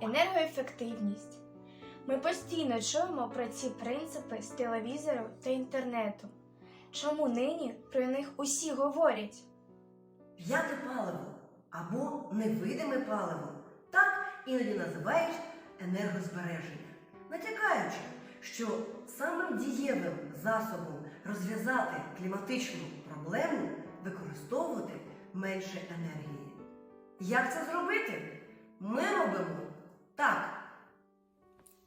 енергоефективність. Ми постійно чуємо про ці принципи з телевізору та інтернету. Чому нині про них усі говорять? П'яте паливо або невидиме паливо. Так іноді називають енергозбереження, натякаючи, що самим дієвим засобом розв'язати кліматичну проблему використовувати менше енергії. Як це зробити? Ми робимо так.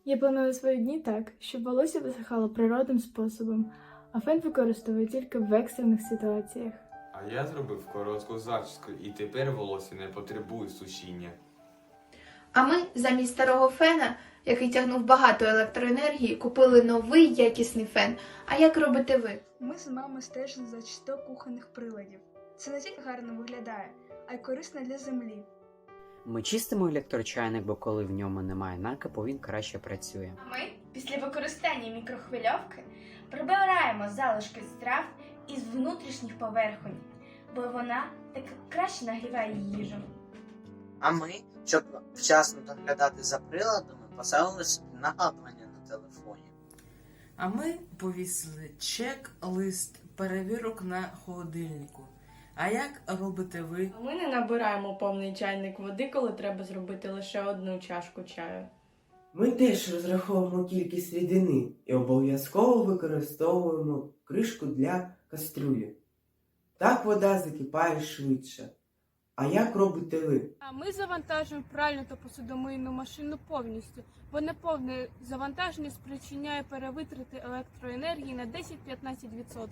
Я планую свої дні так, щоб волосся висихало природним способом, а фен використовую тільки в екстрених ситуаціях. А я зробив коротку зачіску і тепер волосся не потребує сушіння. А ми замість старого фена, який тягнув багато електроенергії, купили новий якісний фен. А як робите ви? Ми з мамою стежили за чисток кухонних приладів. Це не тільки гарно виглядає, а й корисно для землі. Ми чистимо електрочайник, бо коли в ньому немає накипу, він краще працює. А ми після використання мікрохвильовки прибираємо залишки страв із внутрішніх поверхонь, бо вона так краще нагріває їжу. А ми, щоб вчасно доглядати за приладами, поставили собі нагадування на телефоні. А ми повісили чек-лист перевірок на холодильнику. А як робите ви? Ми не набираємо повний чайник води, коли треба зробити лише одну чашку чаю. Ми теж розраховуємо кількість рідини і обов'язково використовуємо кришку для кастрюлі. Так вода закипає швидше. А як робите ви? А ми завантажуємо пральну та посудомийну машину повністю, бо неповне завантаження спричиняє перевитрати електроенергії на 10-15%.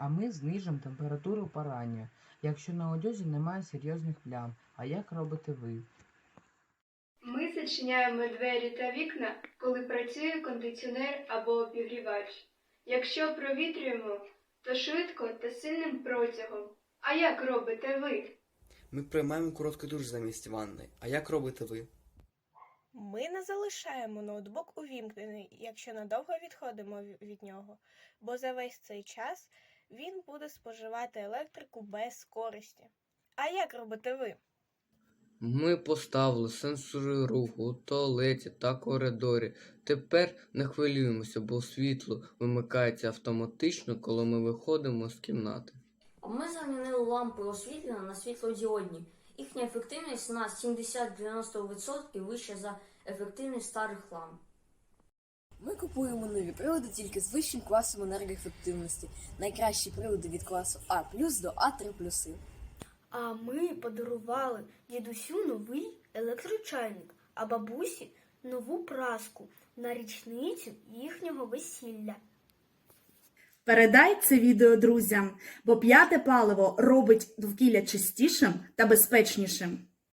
А ми знижимо температуру парання, якщо на одязі немає серйозних плям. А як робите ви? Ми зачиняємо двері та вікна, коли працює кондиціонер або обігрівач. Якщо провітрюємо, то швидко та сильним протягом. А як робите ви? Ми приймаємо короткий душ замість ванни. А як робите ви? Ми не залишаємо ноутбук увімкнений, якщо надовго відходимо від нього, бо за весь цей час він буде споживати електрику без користі. А як робите ви? Ми поставили сенсори руху у туалеті та коридорі. Тепер не хвилюємося, бо світло вимикається автоматично, коли ми виходимо з кімнати. Ми замінили лампи освітлення на світлодіодні. Їхня ефективність на 70-90% вища за ефективність старих ламп. Ми купуємо нові прилади тільки з вищим класом енергоефективності. Найкращі прилади від класу А до А3+. А ми подарували дідусю новий електрочайник, а бабусі нову праску на річницю їхнього весілля. Передай це відео друзям, бо п'яте паливо робить довкілля чистішим та безпечнішим.